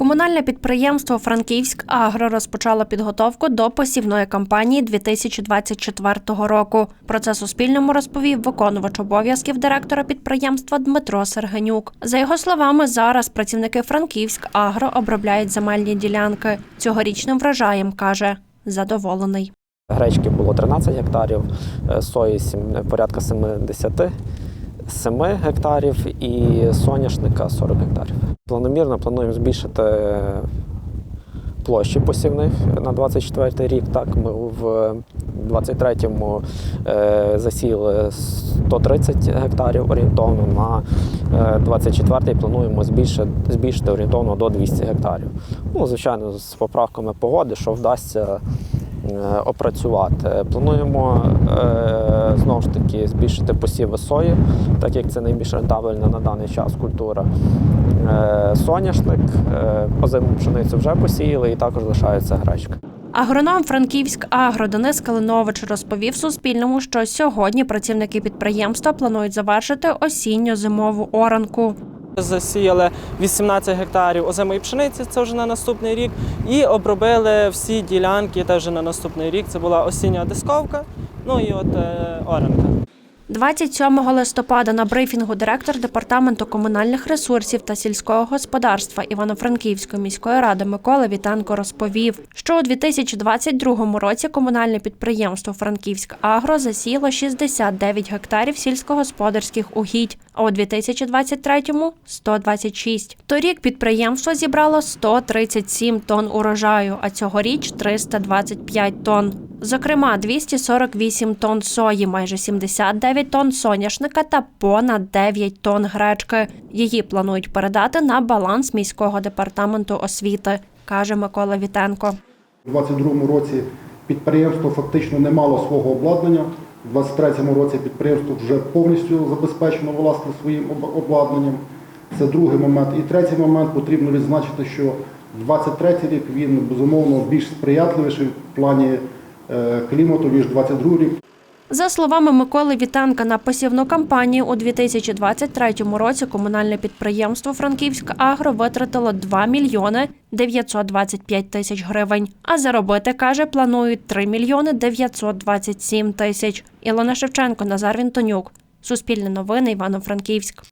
Комунальне підприємство Франківськ Агро розпочало підготовку до посівної кампанії 2024 року. Про це Суспільному розповів виконувач обов'язків директора підприємства Дмитро Сергенюк. За його словами, зараз працівники Франківськ Агро обробляють земельні ділянки. Цьогорічним врожаєм каже задоволений. Гречки було 13 гектарів, е, сої е, порядка 70 7 гектарів і соняшника 40 гектарів. Планомірно плануємо збільшити площі посівних на 24 рік. Так, ми в 23-му е, засіяли 130 гектарів орієнтовно. На е, 24-й плануємо збільшити, збільшити орієнтовно до 200 гектарів. Ну, Звичайно, з поправками погоди, що вдасться опрацювати. Плануємо е, знову ж таки збільшити посіви сої, так як це найбільш рентабельна на даний час культура. Е, Соняшник, е, озиму пшеницю вже посіяли і також лишається гречка. Агроном Франківськ Агро Денис Калинович розповів Суспільному, що сьогодні працівники підприємства планують завершити осінньо-зимову оранку. Засіяли 18 гектарів озимої пшениці, це вже на наступний рік, і обробили всі ділянки теж на наступний рік. Це була осіння дисковка, ну і от е, оранка. 27 листопада на брифінгу директор департаменту комунальних ресурсів та сільського господарства Івано-Франківської міської ради Микола Вітенко розповів, що у 2022 році комунальне підприємство Франківськ Агро засіло 69 гектарів сільськогосподарських угідь, а у 2023-му – 126. Торік підприємство зібрало 137 тонн урожаю, а цьогоріч – 325 тонн. Зокрема, 248 тонн сої, майже 79 тонн соняшника та понад 9 тонн гречки. Її планують передати на баланс міського департаменту освіти, каже Микола Вітенко. У 2022 році підприємство фактично не мало свого обладнання. У 2023 році підприємство вже повністю забезпечено власне своїм обладнанням. Це другий момент. І третій момент потрібно відзначити, що 23 рік він безумовно більш сприятливіший в плані клімату, ніж 22 рік. За словами Миколи Вітенка, на посівну кампанію у 2023 році комунальне підприємство Франківськ Агро витратило 2 мільйони 925 тисяч гривень. А заробити, каже, планують 3 мільйони 927 тисяч. Ілона Шевченко, Назар Вінтонюк. Суспільне новини Івано-Франківськ.